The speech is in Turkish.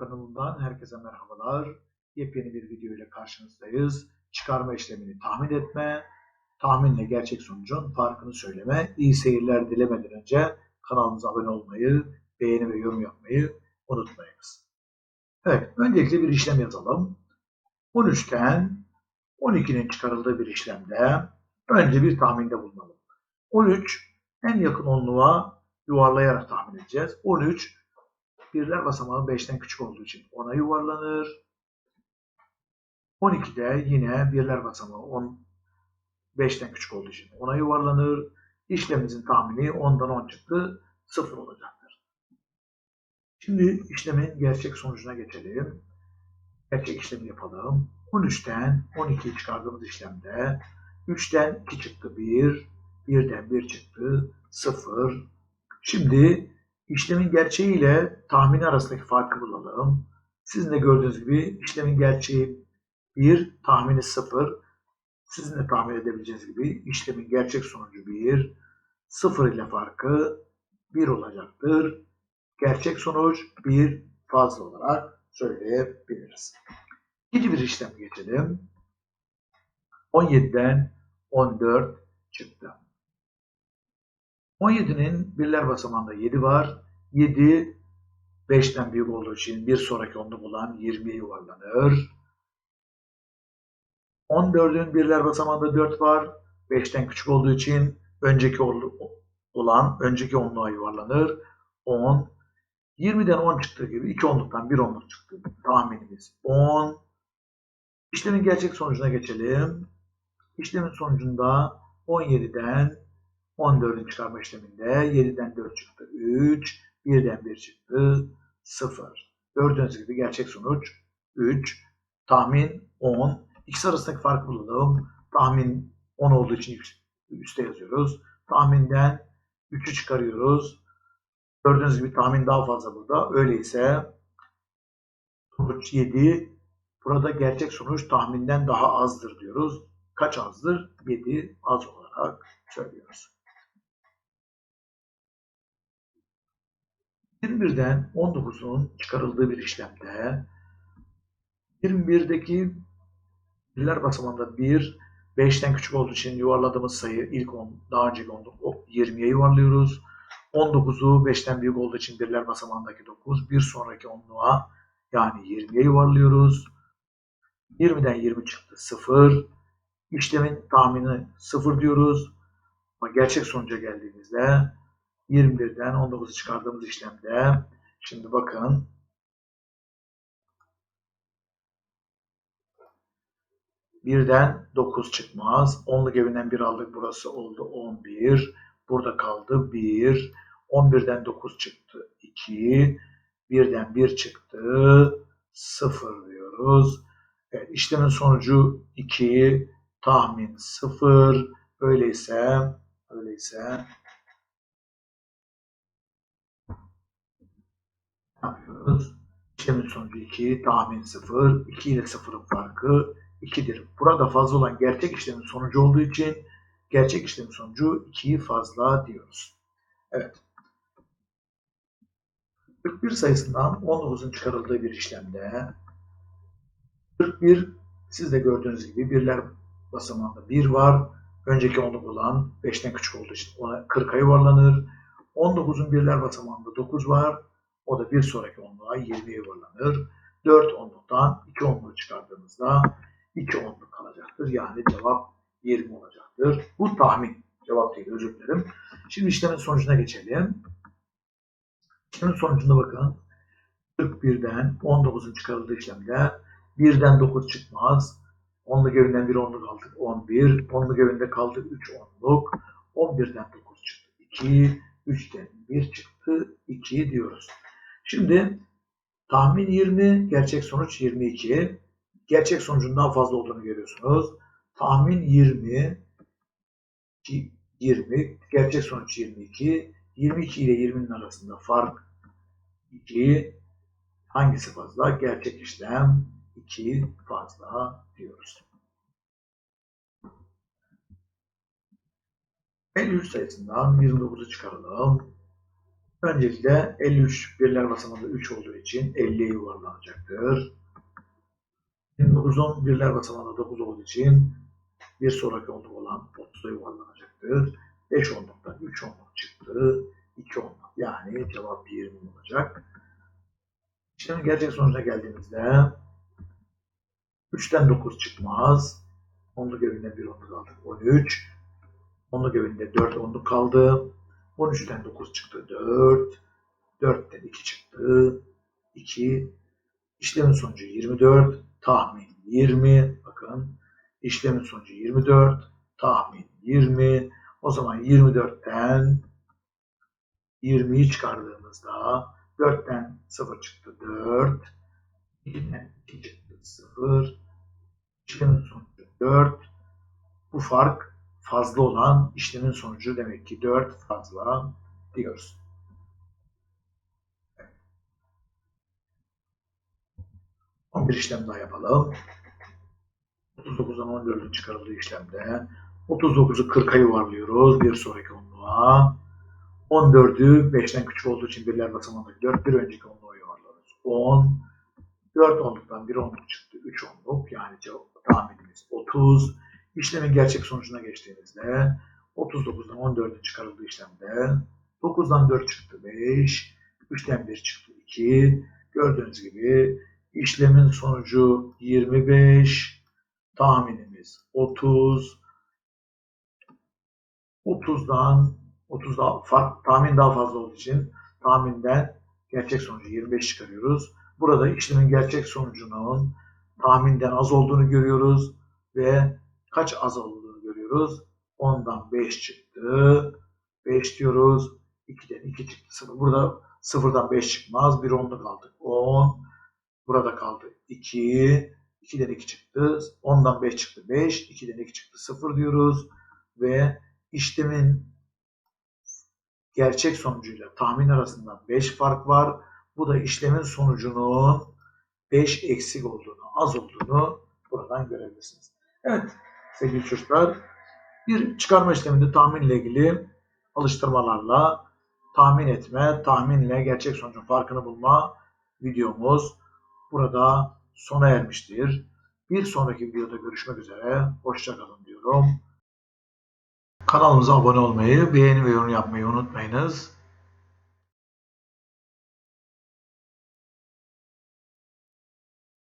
kanalından herkese merhabalar. Yepyeni bir video ile karşınızdayız. Çıkarma işlemini tahmin etme, tahminle gerçek sonucun farkını söyleme. İyi seyirler dilemeden önce kanalımıza abone olmayı, beğeni ve yorum yapmayı unutmayınız. Evet, öncelikle bir işlem yazalım. 13'ten 12'nin çıkarıldığı bir işlemde önce bir tahminde bulunalım. 13 en yakın onluğa yuvarlayarak tahmin edeceğiz. 13 birler basamağı 5'ten küçük olduğu için 10'a yuvarlanır. 12'de yine birler basamağı 10 5'ten küçük olduğu için 10'a yuvarlanır. İşlemimizin tahmini 10'dan 10 çıktı. 0 olacaktır. Şimdi işlemin gerçek sonucuna geçelim. Gerçek işlemi yapalım. 13'ten 12'yi çıkardığımız işlemde 3'ten 2 çıktı 1, 1'den 1 çıktı 0. Şimdi İşlemin gerçeği ile tahmini arasındaki farkı bulalım. Sizin de gördüğünüz gibi işlemin gerçeği 1, tahmini 0. Sizin de tahmin edebileceğiniz gibi işlemin gerçek sonucu 1, 0 ile farkı 1 olacaktır. Gerçek sonuç 1 fazla olarak söyleyebiliriz. İkinci bir işlem geçelim. 17'den 14 çıktı. 17'nin birler basamağında 7 var. 7 5'ten büyük olduğu için bir sonraki onlu bulan 20'ye yuvarlanır. 14'ün birler basamağında 4 var. 5'ten küçük olduğu için önceki olan önceki onluğa yuvarlanır. 10. 20'den 10 çıktığı gibi 2 onluktan 1 onluk çıktı. Tahminimiz 10. İşlemin gerçek sonucuna geçelim. İşlemin sonucunda 17'den 14'ün çıkarma işleminde 7'den 4 çıktı 3, 1'den 1 çıktı 0. Gördüğünüz gibi gerçek sonuç 3, tahmin 10. İkisi arasındaki farkı bulalım. Tahmin 10 olduğu için üstte yazıyoruz. Tahminden 3'ü çıkarıyoruz. Gördüğünüz gibi tahmin daha fazla burada. Öyleyse sonuç 7. Burada gerçek sonuç tahminden daha azdır diyoruz. Kaç azdır? 7 az olarak söylüyoruz. 21'den 19'un çıkarıldığı bir işlemde 21'deki birler basamağında 1, 5'ten küçük olduğu için yuvarladığımız sayı ilk 10, daha önceki 10, 20'ye yuvarlıyoruz. 19'u 5'ten büyük olduğu için birler basamağındaki 9, bir sonraki 10'luğa yani 20'ye yuvarlıyoruz. 20'den 20 çıktı 0. İşlemin tahmini 0 diyoruz. Ama gerçek sonuca geldiğimizde 21'den 19'u çıkardığımız işlemde şimdi bakın birden 9 çıkmaz. Onluk evinden 1 aldık. Burası oldu 11. Burada kaldı 1. 11'den 9 çıktı 2. Birden 1 çıktı 0 diyoruz. Evet, işlemin sonucu 2. Tahmin 0. Öyleyse öyleyse yapıyoruz. İşlemin sonucu 2, tahmin 0, 2 ile 0'ın farkı 2'dir. Burada fazla olan gerçek işlemin sonucu olduğu için gerçek işlemin sonucu 2'yi fazla diyoruz. Evet. 41 sayısından 19'un çıkarıldığı bir işlemde 41 siz de gördüğünüz gibi birler basamağında 1 var. Önceki onluk olan 5'ten küçük olduğu için ona 40'a yuvarlanır. 19'un birler basamağında 9 var. O da bir sonraki onluğa 20'ye yuvarlanır. 4 onluktan 2 onluğu çıkardığımızda 2 onluk kalacaktır. Yani cevap 20 olacaktır. Bu tahmin. Cevap değil özür dilerim. Şimdi işlemin sonucuna geçelim. İşlemin sonucunda bakın. 41'den 19'un çıkarıldığı işlemde 1'den 9 çıkmaz. Onluk evinden bir onluk aldık 11. Onluk evinde kaldı 3 onluk. 11'den 9 çıktı 2. 3'ten 1 çıktı 2 diyoruz. Şimdi tahmin 20, gerçek sonuç 22. Gerçek sonucun daha fazla olduğunu görüyorsunuz. Tahmin 20, 20, gerçek sonuç 22. 22 ile 20'nin arasında fark 2. Hangisi fazla? Gerçek işlem 2 fazla diyoruz. 53 sayısından 29'u çıkaralım. Öncelikle 53 birler basamağında 3 olduğu için 50'ye yuvarlanacaktır. 29'un birler basamağında 9 olduğu için bir sonraki onluk olan 30'a yuvarlanacaktır. 5 onluktan 3 onluk çıktı. 2 onluk. Yani cevap 20 olacak. İşlemin gerçek sonucuna geldiğimizde 3'ten 9 çıkmaz. Onluk evinden 1 onluk aldık. 13. Onluk evinde 4 onluk kaldı. 13'ten 9 çıktı. 4. 4'ten 2 çıktı. 2. İşlemin sonucu 24. Tahmin 20. Bakın. İşlemin sonucu 24. Tahmin 20. O zaman 24'ten 20'yi çıkardığımızda 4'ten 0 çıktı 4. 2'den 2 çıktı 0. İşlemin sonucu 4. Bu fark fazla olan işlemin sonucu demek ki 4 fazla diyoruz. Evet. bir işlem daha yapalım. 39'dan 14'ün çıkarıldığı işlemde 39'u 40'a yuvarlıyoruz bir sonraki onluğa. 14'ü 5'ten küçük olduğu için birler basamağındaki 4 bir önceki onluğa yuvarlarız. 10 4 onluktan 1 onluk çıktı. 3 onluk yani cevap tahminimiz 30. İşlemin gerçek sonucuna geçtiğimizde 39'dan 14'ün çıkarıldığı işlemde 9'dan 4 çıktı 5, 3'ten 1 çıktı 2. Gördüğünüz gibi işlemin sonucu 25, tahminimiz 30. 30'dan 30 daha fark tahmin daha fazla olduğu için tahminden gerçek sonucu 25 çıkarıyoruz. Burada işlemin gerçek sonucunun tahminden az olduğunu görüyoruz ve kaç az olduğunu görüyoruz. 10'dan 5 çıktı. 5 diyoruz. 2'den 2 çıktı. 0. Burada 0'dan 5 çıkmaz. Bir onluk aldık. 10. Burada kaldı 2. 2'den 2 çıktı. 10'dan 5 çıktı. 5. 2'den 2 çıktı. 0 diyoruz. Ve işlemin gerçek sonucuyla tahmin arasında 5 fark var. Bu da işlemin sonucunun 5 eksik olduğunu, az olduğunu buradan görebilirsiniz. Evet sevgili çocuklar bir çıkarma işleminde tahminle ilgili alıştırmalarla tahmin etme, tahminle gerçek sonucun farkını bulma videomuz burada sona ermiştir. Bir sonraki videoda görüşmek üzere. Hoşçakalın diyorum. Kanalımıza abone olmayı, beğeni ve yorum yapmayı unutmayınız.